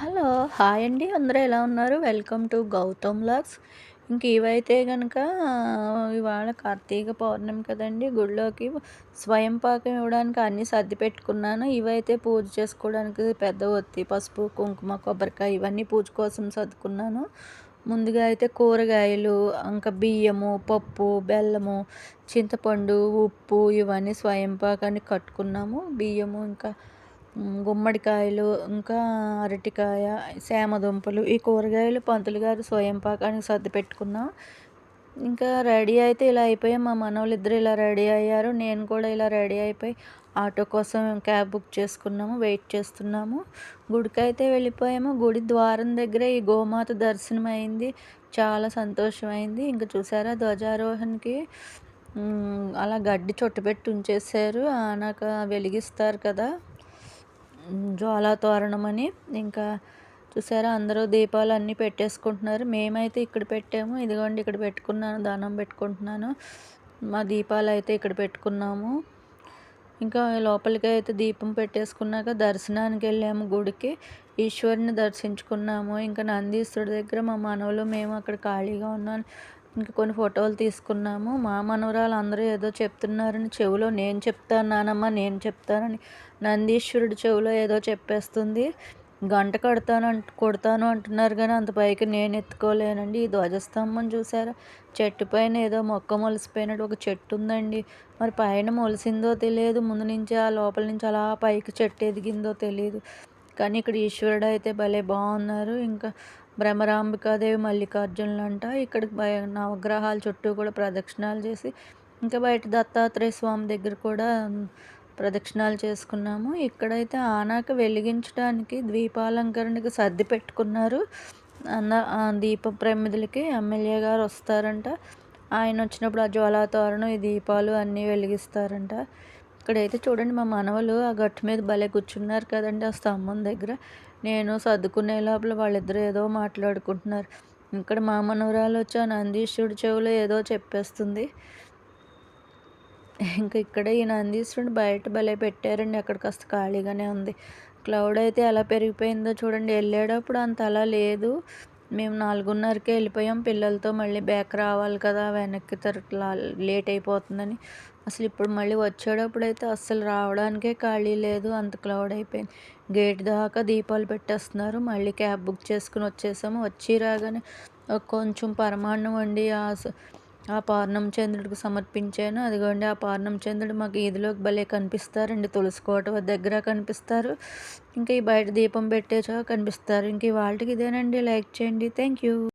Hello hi అండి. అందరూ ఎలా ఉన్నారు? వెల్కమ్ టు గౌతమ్ లాగ్స్ ఇంక ఇవైతే కనుక ఇవాళ కార్తీక పౌర్ణమి కదండి. గుడిలోకి స్వయం పాకం ఇవ్వడానికి అన్నీ సర్ది పెట్టుకున్నాను. ఇవైతే పూజ చేసుకోవడానికి పెద్ద ఒత్తి పసుపు కుంకుమ కొబ్బరికాయ ఇవన్నీ పూజ కోసం సర్దుకున్నాను. ముందుగా అయితే కూరగాయలు ఇంకా బియ్యము పప్పు బెల్లము చింతపండు ఉప్పు ఇవన్నీ స్వయం పాకాన్ని కట్టుకున్నాము. బియ్యము ఇంకా గుమ్మడికాయలు ఇంకా అరటికాయ సేమదుంపలు ఈ కూరగాయలు పంతులు గారు స్వయం పాకానికి సర్ది పెట్టుకున్నాం ఇంకా రెడీ అయితే ఇలా అయిపోయాం మా మనవాళ్ళు ఇద్దరు ఇలా రెడీ అయ్యారు. నేను కూడా ఇలా రెడీ అయిపోయి ఆటో కోసం క్యాబ్ బుక్ చేసుకున్నాము వెయిట్ చేస్తున్నాము. గుడికి అయితే వెళ్ళిపోయాము. గుడి ద్వారం దగ్గర ఈ గోమాత దర్శనం అయింది చాలా సంతోషమైంది. ఇంకా చూసారా ధ్వజారోహణకి? అలా గడ్డి చుట్టపెట్టి ఉంచేసారు ఆనాక వెలిగిస్తారు కదా. జ్వాలా తోరణం అని. ఇంకా చూసారా అందరూ దీపాలు అన్నీ పెట్టేసుకుంటున్నారు. మేమైతే ఇక్కడ పెట్టాము. ఇదిగోండి ఇక్కడ పెట్టుకున్నాను దానం పెట్టుకుంటున్నాను. మా దీపాలు అయితే ఇక్కడ పెట్టుకున్నాము. ఇంకా లోపలికి అయితే దీపం పెట్టేసుకున్నాక దర్శనానికి వెళ్ళాము గుడికి. ఈశ్వరుని దర్శించుకున్నాము. ఇంకా నందీశ్వరుడి దగ్గర మా మనవలు మేము అక్కడ ఖాళీగా ఉన్నాను ఇంకా కొన్ని ఫోటోలు తీసుకున్నాము. మా మనవరాలు అందరూ ఏదో చెప్తున్నారని చెవిలో నేను చెప్తాను నానమ్మ నేను చెప్తానని నందీశ్వరుడు చెవిలో ఏదో చెప్పేస్తుంది. గంట కడతాను అంట కొడతాను అంటున్నారు కానీ అంత పైకి నేను ఎత్తుకోలేనండి. ఈ ధ్వజస్తంభం చూసారా? చెట్టు పైన ఏదో మొక్క మొలిసిపోయినట్టు ఒక చెట్టు ఉందండి. మరి పైన మొలిసిందో తెలియదు. ముందు నుంచి ఆ లోపల నుంచి అలా పైకి చెట్టు ఎదిగిందో తెలియదు. కానీ ఇక్కడ ఈశ్వరుడు అయితే భలే బాగున్నారు. ఇంకా భ్రమరాంబికాదేవి మల్లికార్జునులు అంట ఇక్కడ నవగ్రహాల చుట్టూ కూడా ప్రదక్షిణాలు చేసి ఇంకా బయట దత్తాత్రేయ స్వామి దగ్గర కూడా ప్రదక్షిణాలు చేసుకున్నాము. ఇక్కడైతే ఆనాక వెలిగించడానికి ద్వీపాలంకరణకు సర్ది పెట్టుకున్నారు. అన్న దీప ప్రమిదులకి ఎమ్మెల్యే గారు వస్తారంట. ఆయన వచ్చినప్పుడు ఆ జ్వాలాతోరణం ఈ దీపాలు అన్నీ వెలిగిస్తారంట. ఇక్కడైతే చూడండి మా మనవలు ఆ గట్టు మీద భలే కూర్చున్నారు కదండి ఆ స్తంభం దగ్గర. నేను సర్దుకునే లోపల వాళ్ళిద్దరూ ఏదో మాట్లాడుకుంటున్నారు. ఇక్కడ మా మనవరాలు వచ్చి ఆ నందీశ్వరుడు చెవులో ఏదో చెప్పేస్తుంది. ఇంకా ఇక్కడ ఈ నందీశ్వరుడు బయట భలే పెట్టారండి అక్కడ కాస్త ఖాళీగానే ఉంది. క్లౌడ్ అయితే ఎలా పెరిగిపోయిందో చూడండి వెళ్ళేటప్పుడు అంత అలా లేదు. మేము నాలుగున్నరకే వెళ్ళిపోయాం. పిల్లలతో మళ్ళీ బ్యాక్ రావాలి కదా వెనక్కి తరట్లా లేట్ అయిపోతుందని. అసలు ఇప్పుడు మళ్ళీ వచ్చేటప్పుడు అయితే అస్సలు రావడానికే ఖాళీ లేదు అంత క్లౌడ్ అయిపోయింది. గేట్ దాకా దీపాలు పెట్టేస్తున్నారు. మళ్ళీ క్యాబ్ బుక్ చేసుకుని వచ్చేసాము. వచ్చి రాగానే కొంచెం పరమాన్నం వండి ఆ పార్ణం చంద్రుడికి సమర్పించాను. అదిగోండి ఆ పార్ణం చంద్రుడు మాకు ఈదిలోకి భలే కనిపిస్తారండి తులసికోట దగ్గర కనిపిస్తారు. ఇంకా ఈ బయట దీపం పెట్టేచో కనిపిస్తారు. ఇంక వాళ్ళకి ఇదేనండి. లైక్ చేయండి. Thank you